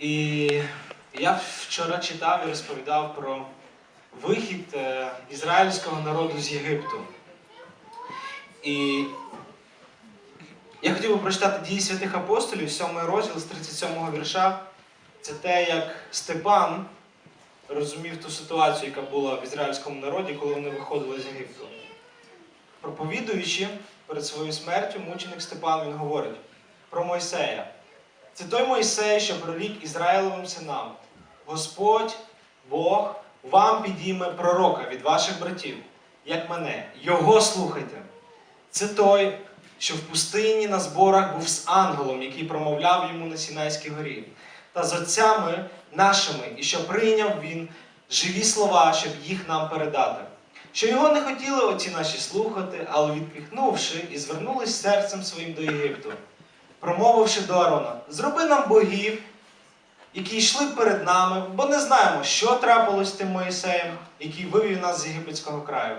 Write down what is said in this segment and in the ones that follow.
І я вчора читав і розповідав про вихід е, ізраїльського народу з Єгипту. І я хотів би прочитати дії святих апостолів, 7 розділ з 37 вірша. Це те, як Степан розумів ту ситуацію, яка була в ізраїльському народі, коли вони виходили з Єгипту. Проповідуючи перед своєю смертю, мученик Степан він говорить про Мойсея. Це той Мойсей, що прорік Ізраїлевим синам. Господь, Бог, вам підійме пророка від ваших братів, як мене. Його слухайте. Це той, що в пустині на зборах був з ангелом, який промовляв йому на Сінайській горі, та з отцями нашими, і що прийняв він живі слова, щоб їх нам передати. Що його не хотіли отці наші слухати, але відпіхнувши і звернулись серцем своїм до Єгипту, промовивши до Арона: Зроби нам богів, які йшли перед нами, бо не знаємо, що трапилось з тим Моїсеєм, який вивів нас з єгипетського краю.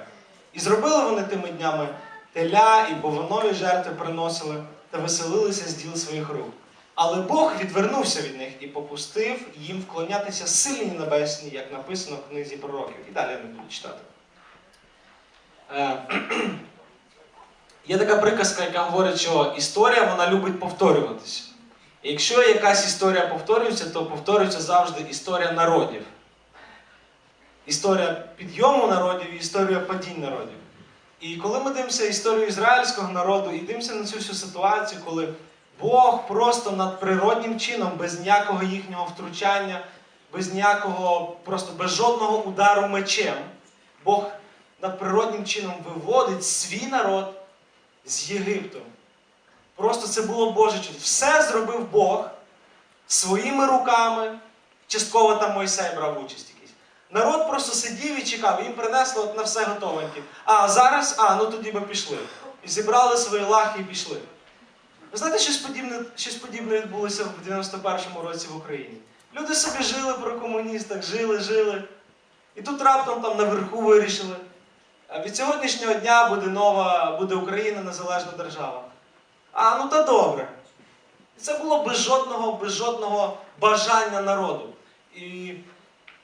І зробили вони тими днями теля і бовонові жертви приносили та веселилися з діл своїх рук. Але Бог відвернувся від них і попустив їм вклонятися сильні небесні, як написано в книзі пророків. І далі я не буду читати. Є така приказка, яка говорить, що історія вона любить повторюватися. І якщо якась історія повторюється, то повторюється завжди історія народів. Історія підйому народів і історія падінь народів. І коли ми дивимося історію ізраїльського народу і дивимося на цю всю ситуацію, коли Бог просто надприроднім чином, без ніякого їхнього втручання, без ніякого, просто без жодного удару мечем, Бог надприроднім чином виводить свій народ з Єгипту. Просто це було Боже чудо. Все зробив Бог своїми руками. Частково там Мойсей брав участь якийсь. Народ просто сидів і чекав, їм принесли от на все готовеньке. А зараз, а, ну тоді би пішли. І зібрали свої лахи і пішли. Ви знаєте, щось подібне, щось подібне відбулося в 91-му році в Україні. Люди собі жили про комуністах, жили, жили. І тут раптом там наверху вирішили. Від сьогоднішнього дня буде нова, буде Україна незалежна держава. А, ну та добре. Це було без жодного, без жодного бажання народу. І,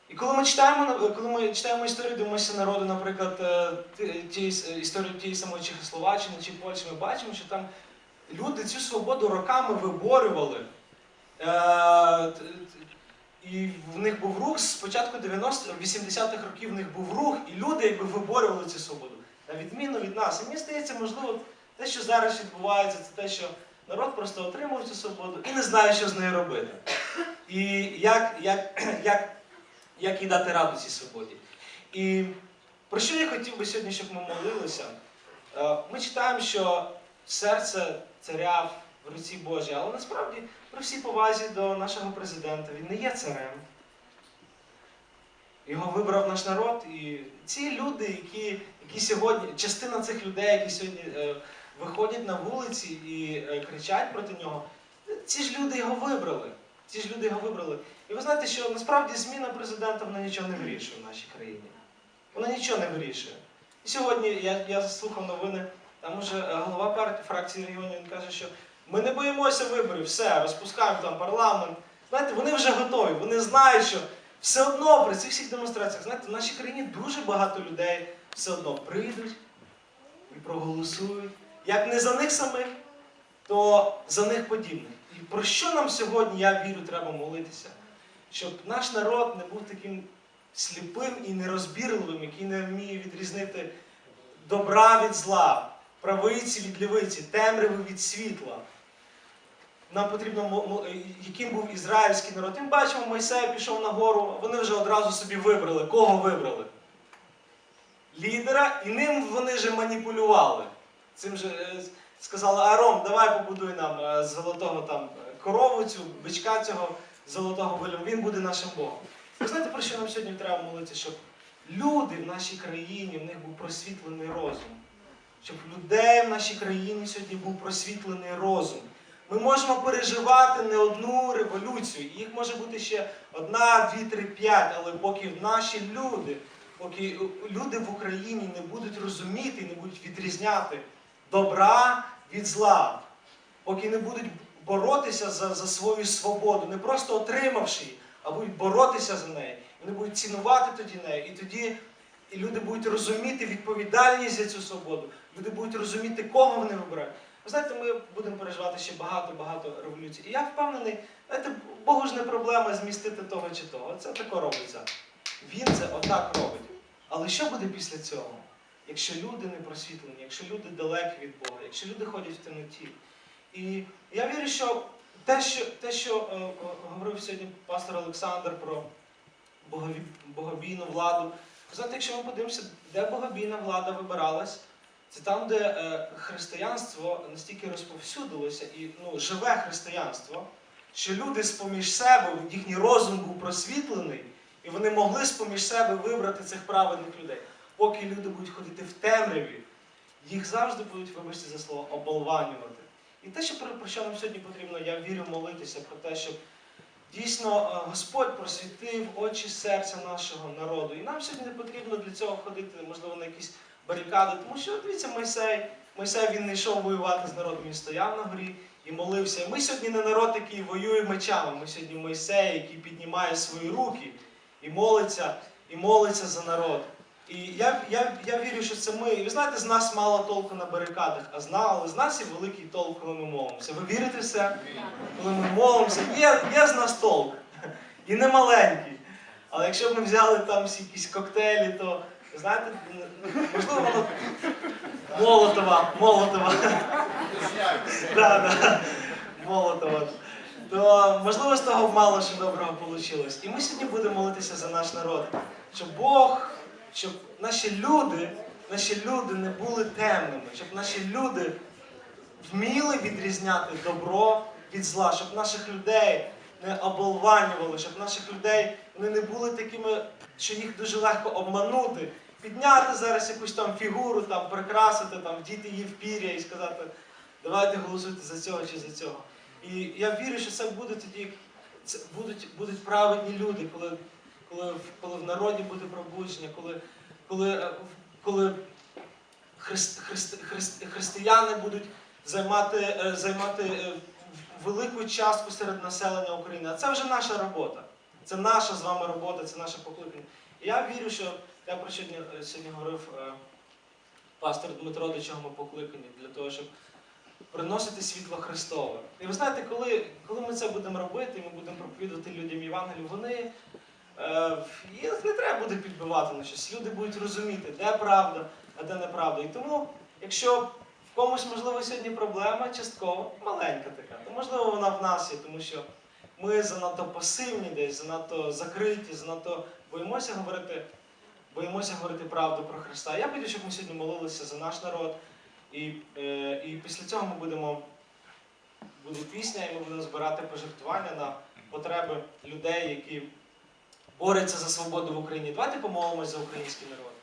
і коли ми читаємо, коли ми читаємо історію, дивимося народу, наприклад, е, ті- історію тієї самої Чехословаччини чи Польщі, ми бачимо, що там люди цю свободу роками виборювали. І в них був рух з початку 90 80-х років в них був рух, і люди якби виборювали цю свободу. На відміну від нас. І мені здається, можливо, те, що зараз відбувається, це те, що народ просто отримав цю свободу і не знає, що з нею робити. І як, як, як, як їй дати раду цій свободі. І про що я хотів би сьогодні, щоб ми молилися? Е, Ми читаємо, що серце царя руці Божій, але насправді при всій повазі до нашого президента він не є царем. Його вибрав наш народ, і ці люди, які, які сьогодні, частина цих людей, які сьогодні е, виходять на вулиці і е, кричать проти нього, ці ж люди його вибрали. Ці ж люди його вибрали. І ви знаєте, що насправді зміна президента вона нічого не вирішує в нашій країні. Вона нічого не вирішує. І сьогодні я, я слухав новини, там уже е, голова фракції регіонів каже, що ми не боїмося виборів, все, розпускаємо там парламент. Знаєте, вони вже готові, вони знають, що все одно при цих всіх демонстраціях, знаєте, в нашій країні дуже багато людей все одно прийдуть і проголосують. Як не за них самих, то за них подібних. І про що нам сьогодні, я вірю, треба молитися? Щоб наш народ не був таким сліпим і нерозбірливим, який не вміє відрізнити добра від зла, правиці від лівиці, темряви від світла. Нам потрібно, мо- яким був ізраїльський народ. Ми бачимо, Мойсей пішов на гору, вони вже одразу собі вибрали. Кого вибрали? Лідера, і ним вони вже маніпулювали. Цим же е, сказали, Аром, давай побудуй нам е, золотого там е, корову, цю бичка цього золотого вилю, він буде нашим Богом. Ви знаєте, про що нам сьогодні треба молитися? Щоб люди в нашій країні, в них був просвітлений розум. Щоб людей в нашій країні сьогодні був просвітлений розум. Ми можемо переживати не одну революцію, їх може бути ще одна, дві, три, п'ять, але поки наші люди, поки люди в Україні не будуть розуміти, не будуть відрізняти добра від зла, поки не будуть боротися за, за свою свободу, не просто отримавши її, а будуть боротися за неї. Вони будуть цінувати тоді нею. І тоді і люди будуть розуміти відповідальність за цю свободу. Люди будуть розуміти, кого вони вибирають. Ви знаєте, ми будемо переживати ще багато-багато революцій. І я впевнений, знаєте, Богу ж не проблема змістити того чи того. Це тако робиться. Він це отак робить. Але що буде після цього? Якщо люди не просвітлені, якщо люди далекі від Бога, якщо люди ходять в темноті. І я вірю, що те, що, те, що е, е, говорив сьогодні пастор Олександр про богові- богобійну владу, знаєте, якщо ми подивимося, де богобійна влада вибиралась, це там, де е, християнство настільки розповсюдилося і ну, живе християнство, що люди з-поміж себе, їхній розум був просвітлений, і вони могли з-поміж себе вибрати цих праведних людей. Поки люди будуть ходити в темряві, їх завжди будуть, вибачте за слово, оболванювати. І те, що про, що нам сьогодні потрібно, я вірю молитися про те, щоб дійсно е, Господь просвітив очі серця нашого народу. І нам сьогодні не потрібно для цього ходити, можливо, на якісь барикади, тому що дивіться, Мойсей, Мойсей він не йшов воювати з народом, він стояв на горі і молився. Ми сьогодні не народ, який воює мечами. Ми сьогодні Мойсей, який піднімає свої руки і молиться, і молиться за народ. І я, я, я вірю, що це ми. Ви знаєте, з нас мало толку на барикадах, а зна, але з нас є великий толк, коли ми молимося. Ви вірите в це? Коли ми молимося, є, є з нас толк. І не маленький. Але якщо б ми взяли там всі якісь коктейлі, то знаєте, можливо, воно Молотова, Молотова. Да, да. Молотова. То можливо з того мало що доброго вийшло. І ми сьогодні будемо молитися за наш народ, щоб Бог, щоб наші люди, наші люди не були темними, щоб наші люди вміли відрізняти добро від зла, щоб наших людей не оболванювали, щоб наших людей вони не були такими, що їх дуже легко обманути, підняти зараз якусь там фігуру, там прикрасити, там вдіти її в пір'я і сказати, давайте голосуйте за цього чи за цього. І я вірю, що це буде тоді, це будуть, будуть праведні люди, коли, коли, коли в народі буде пробудження, коли, коли, е, коли христ, христ, христ, християни будуть займати, е, займати е, велику частку серед населення України. А це вже наша робота. Це наша з вами робота, це наше покликання. І я вірю, що я про що сьогодні, е, сьогодні говорив е, пастор Дмитро, до чого ми покликані, для того, щоб приносити світло Христове. І ви знаєте, коли, коли ми це будемо робити, ми будемо проповідувати людям Євангелію, вони е, їх не треба буде підбивати на щось. Люди будуть розуміти, де правда, а де неправда. І тому, якщо комусь, можливо, сьогодні проблема частково, маленька така, то можливо вона в нас є, тому що ми занадто пасивні десь, занадто закриті, занадто боїмося говорити, боїмося говорити правду про Христа. Я хотів, щоб ми сьогодні молилися за наш народ. І, е, і після цього ми будемо буде пісня, і ми будемо збирати пожертвування на потреби людей, які борються за свободу в Україні. Давайте помолимось за український народ.